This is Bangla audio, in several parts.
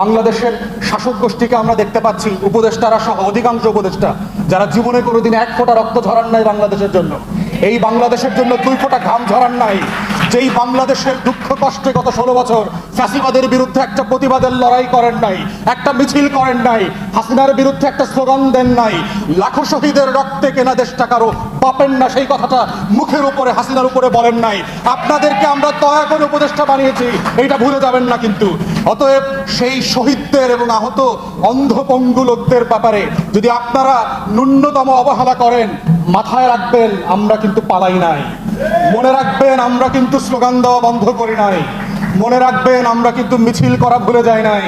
বাংলাদেশের শাসক গোষ্ঠীকে আমরা দেখতে পাচ্ছি, উপদেষ্টারা সহ অধিকাংশ উপদেষ্টা, যারা জীবনে কোনোদিন এক ফোঁটা রক্ত ঝরান নাই বাংলাদেশের জন্য। এই বাংলাদেশের জন্য দুই ফোঁটা ঘাম ঝরান নাই। যেই বাংলাদেশের দুঃখ কষ্টে গত ষোলো বছর ফ্যাসিবাদের বিরুদ্ধে একটা প্রতিবাদের লড়াই করেন নাই, একটা মিছিল করেন নাই, হাসিনার বিরুদ্ধে একটা স্লোগান দেন নাই, লাখো শহীদের রক্তে কেনা দেশটা কারও পাপেন না, সেই কথাটা মুখের উপরে, হাসিনার উপরে বলেন নাই। আপনাদেরকে আমরা দয়া করে উপদেষ্টা বানিয়েছি এটা ভুলে যাবেন না কিন্তু। অতএব সেই শহীদদের এবং আহত অন্ধপঙ্গু লোকদের ব্যাপারে যদি আপনারা ন্যূনতম অবহেলা করেন, মাথায় রাখবেন, আমরা কিন্তু পালাই নাই। মনে রাখবেন, আমরা কিন্তু স্লোগান দেওয়া বন্ধ করি নাই। মনে রাখবেন, আমরা কিন্তু মিছিল করা ভুলে যাই নাই।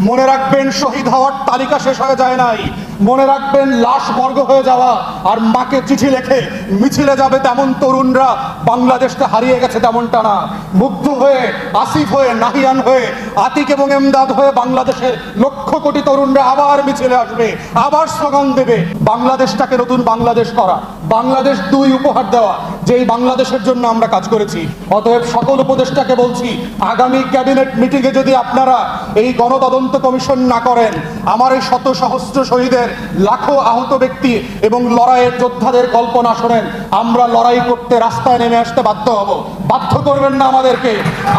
মনে রাখবেন, শহীদ হওয়ার তালিকা শেষ হয়ে যায় নাই। মনে রাখবেন, লাশ বর্গ হয়ে যাওয়া আর মাকে চিঠি লেখে মিছিলে যাবে তেমন তরুণরা। বাংলাদেশটা হারিয়ে গেছে তেমনটা না। মুগ্ধ হয়ে, আসিফ হয়ে, নাহিয়ান হয়ে, আতিক এবং এমদাদ হয়ে বাংলাদেশের লক্ষ কোটি তরুণরা আবার মিছিলে আসবে, আবার স্লোগান দেবে। বাংলাদেশটাকে নতুন বাংলাদেশ করা। বাংলাদেশ দুই উপহার দেওয়া। যেই বাংলাদেশের জন্য আমরা কাজ করেছি, অতএব সকল উপদেষ্টাকে বলছি, আগামী ক্যাবিনেট মিটিংয়ে যদি আপনারা এই গণতদন্ত কমিশন না করেন, আমার এই শত সহস্র শহীদের লাখো আহত ব্যক্তি এবং লড়াইয়ের যোদ্ধাদের কল্পনা শোনেন, আমরা লড়াই করতে রাস্তায় নেমে আসতে বাধ্য হব। বাধ্য করবেন না আমাদেরকে।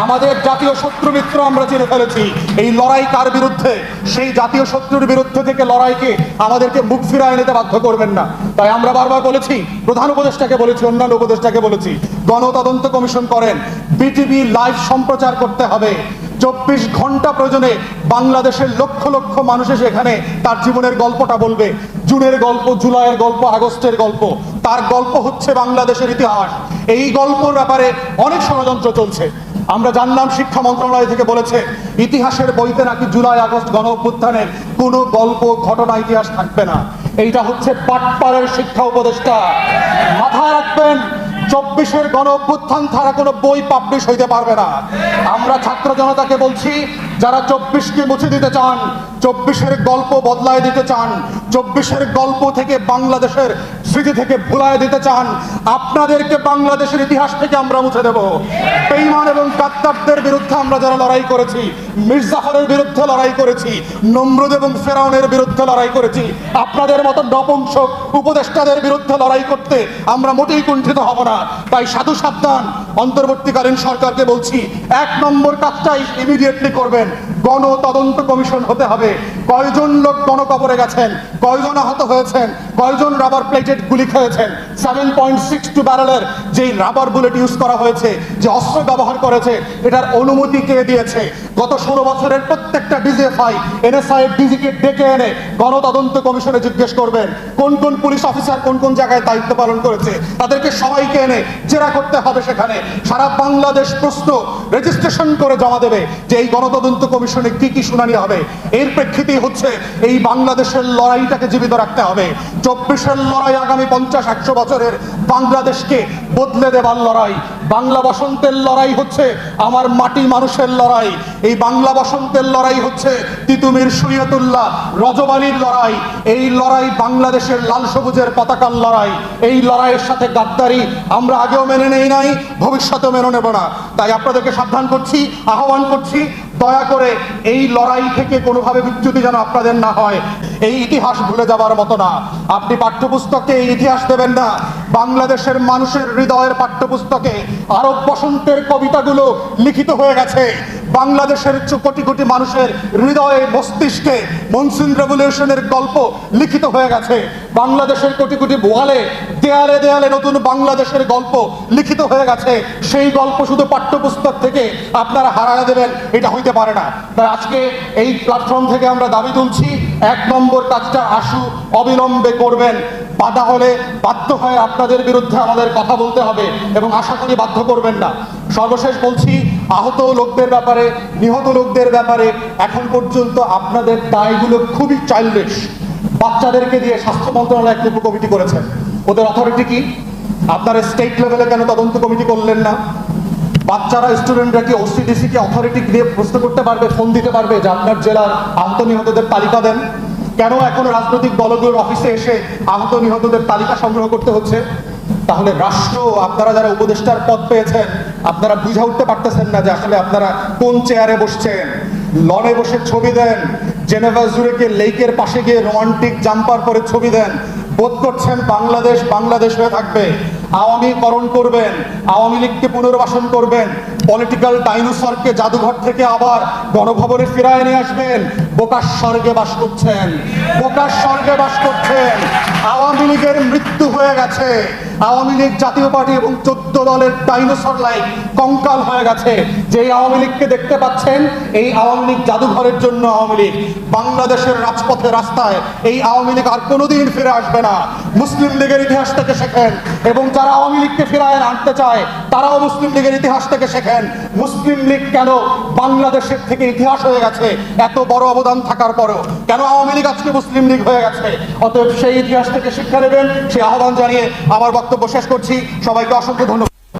আমাদের জাতীয় শত্রু মিত্র আমরা চিনে ফেলেছি। এই লড়াই কার বিরুদ্ধে? সেই জাতীয় শত্রুর বিরুদ্ধে থেকে লড়াইকে আমাদেরকে মুখ ফিরায় নিতে বাধ্য করবেন না। তাই আমরা বারবার বলেছি, প্রধান উপদেষ্টাকে বলেছি, অন্যান্য উপদেষ্টাকে বলেছি, গণতদন্ত কমিশন করেন বিটিভি লাইভ সম্প্রচার করতে হবে। চব্বিশ ঘণ্টা প্রয়োজনে বাংলাদেশের লক্ষ লক্ষ মানুষ এসে এখানে তার জীবনের গল্পটা বলবে। জুনের গল্প, জুলাইয়ের গল্প, আগস্টের গল্প, তার গল্প হচ্ছে বাংলাদেশের ইতিহাস। এই গল্পর ব্যাপারে অনেক ষড়যন্ত্র চলছে। আমরা জানলাম শিক্ষা মন্ত্রণালয় থেকে বলেছে, ইতিহাসের বইতে নাকি জুলাই, আগস্ট গণ অভ্যুত্থানের কোনো গল্প ঘটনা ইতিহাস থাকবে না। এইটা হচ্ছে পাটপাড়ের শিক্ষা উপদেষ্টা। মাথায় রাখবেন, চব্বিশের গণ অভ্যুত্থান ছাড়া কোনো বই পাবলিশ হইতে পারবে না। আমরা ছাত্র জনতাকে বলছি, যারা চব্বিশকে মুছে দিতে চান, চব্বিশের গল্প বদলায় দিতে চান চব্বিশের গল্প থেকে বাংলাদেশের স্মৃতি থেকে ভুলায় দিতে চান, আপনাদেরকে বাংলাদেশের ইতিহাস থেকে আমরা মুছে দেব। বেইমান এবং কাত্তাবদের বিরুদ্ধে আমরা যারা লড়াই করেছি মির্জাফরের বিরুদ্ধে লড়াই করেছি, নমরুদ এবং ফেরাউনের বিরুদ্ধে লড়াই করেছি, আপনাদের মতো নপুংসক উপদেষ্টাদের বিরুদ্ধে লড়াই করতে আমরা মোটেই কুণ্ঠিত হব না। তাই সাধু সাবধান, অন্তর্বর্তীকালীন সরকারকে বলছি, এক নম্বর কাজটাই ইমিডিয়েটলি করবেন গণ তদন্ত কমিশন হতে হবে। কয়জন লোক গণকবরে গেছেন? কয়জন আহত হয়েছেন? কয়জন রাবার প্লেটেড গুলি খেয়েছেন? সেভেন পয়েন্ট সিক্স টু ব্যারেলের যেই রাবার বুলেট ইউজ করা হয়েছে, যে অস্ত্র ব্যবহার করেছে, এটার অনুমতি কে দিয়েছে? গত ষোলো বছরের প্রত্যেকটা ডিজিএফআই এনএসআই ডিজিকে ডেকে এনে গণতদন্ত কমিশনে জিজ্ঞেস করবেন, কোন কোন পুলিশ অফিসার কোন কোন জায়গায় দায়িত্ব পালন করেছে? তাদেরকে সবাইকে এনে জেরা করতে হবে সেখানে। সারা বাংলাদেশ প্রশ্ন রেজিস্ট্রেশন করে জমা দেবে যে এই গণতদন্ত কমিশনে কি কি শুনানি হবে? এর প্রেক্ষিতেই হচ্ছে এই বাংলাদেশের লড়াইটাকে জীবিত রাখতে হবে। চব্বিশের লড়াই আগামী পঞ্চাশ, একশো বছরের বাংলাদেশকে বদলে দেবার লড়াই। বাংলা বসন্তের লড়াই হচ্ছে আমার মাটি মানুষের লড়াই। এই বাংলা বসন্তের লড়াই হচ্ছে তিতুমির সুরিয়তুল্লাহ রজবালির লড়াই। এই লড়াই বাংলাদেশের লাল সবুজের পতাকার লড়াই। এই লড়াইয়ের সাথে গাদ্দারি আমরা আগেও মেনে নেই নাই, ভবিষ্যতেও মেনে নেব না। তাই আপনাদেরকে সাবধান করছি, আহ্বান করছি দয়া করে এই লড়াই থেকে কোনোভাবে বিচ্যুতি যেন আপনাদের না হয়। এই ইতিহাস ভুলে যাবার মতো না। আপনি পাঠ্যপুস্তকে এই ইতিহাস দেবেন না। বাংলাদেশের মানুষের হৃদয়ের পাঠ্যপুস্তকে আরব বসন্তের কবিতাগুলো লিখিত হয়ে গেছে। বাংলাদেশের কোটি কোটি মানুষের হৃদয়ে মস্তিষ্কে মনসুন রেভলিউশনের গল্প লিখিত হয়ে গেছে। বাংলাদেশের কোটি কোটি বোয়ালে, দেয়ালে দেয়ালে নতুন বাংলাদেশের গল্প লিখিত হয়ে গেছে। সেই গল্প শুধু পাঠ্যপুস্তক থেকে আপনারা হারায় দেবেন, এটা হইতে পারে না। তাই আজকে এই প্ল্যাটফর্ম থেকে আমরা দাবি তুলছি, এক নম্বর কাজটা আশু অবিলম্বে করবেন। বাধা হলে বাধ্য হয়ে আপনাদের বিরুদ্ধে আমাদের কথা বলতে হবে এবং আশা করি বাধ্য করবেন না। সর্বশেষ বলছি, আহত লোকদের ব্যাপারে, নিহত লোকদের ব্যাপারে এখন পর্যন্ত আপনাদের দায়গুলো খুবই চাইল্ডিশ বাচ্চাদেরকে দিয়ে স্বাস্থ্য মন্ত্রণালয় একটা উপকমিটি করেছেন ওদের অথরিটি কি? আপনারা স্টেট লেভেলে কেন তদন্ত কমিটি করলেন না? বাচ্চারা স্টুডেন্টরা কি ওসিডিসি কে অথরিটি দিয়ে প্রশ্ন করতে পারবে ফোন দিতে পারবে যে আপনার জেলার আহত নিহতদের তালিকা দেন? কেন এখন রাজনৈতিক দলগুলোর অফিসে এসে আহত নিহতদের তালিকা সংগ্রহ করতে হচ্ছে? তাহলে রাষ্ট্র, আপনারা যারা উপদেষ্টার পদ পেয়েছেন, আপনারা বুঝা উঠতে পারতেছেন না যে আসলে আপনারা কোন চেয়ারে বসছেন। লনে বসে ছবি দেন। জেনেভা জুরেকে লেকের পাশে গিয়ে রোমান্টিক জাম্পার করে ছবি দেন। বোধ করছেন বাংলাদেশ বাংলাদেশ হয়ে থাকবে। আওয়ামীকরণ করবেন, আওয়ামী লীগকে পুনর্বাসন করবেন, পলিটিক্যাল ডাইনোসরকে জাদুঘর থেকে আবার গণভবনে ফিরায় নিয়ে আসবেন। বোকার স্বর্গে বাস করছেন, বোকার স্বর্গে বাস করছেন। আওয়ামী লীগের মৃত্যু হয়ে গেছে। আওয়ামী লীগ জাতীয় পার্টি এবং চোদ্দ দলের ডাইনোসর লাইক কঙ্কাল হয়ে গেছে। যে আওয়ামী লীগকে দেখতে পাচ্ছেন, এই আওয়ামী লীগ জাদুঘরের জন্য আওয়ামী লীগ। বাংলাদেশের রাজপথে রাস্তায় এই আওয়ামী লীগ আর কোনোদিন ফিরে আসবে না। মুসলিম লীগের ইতিহাস থেকে শেখেন এবং যারা আওয়ামী লীগকে ফিরায় আনতে চায় তারাও মুসলিম লীগের ইতিহাস থেকে শেখেন। মুসলিম লীগ কেন বাংলাদেশের থেকে ইতিহাস হয়ে গেছে? এত বড় অবদান থাকার পরেও। কেন আওয়ামী লীগ আজকে মুসলিম লীগ হয়ে গেছে? অতএব সেই ইতিহাস থেকে শিক্ষা নেবেন, সেই আহ্বান জানিয়ে আমার বক্তব্য শেষ করছি। সবাইকে অসংখ্য ধন্যবাদ।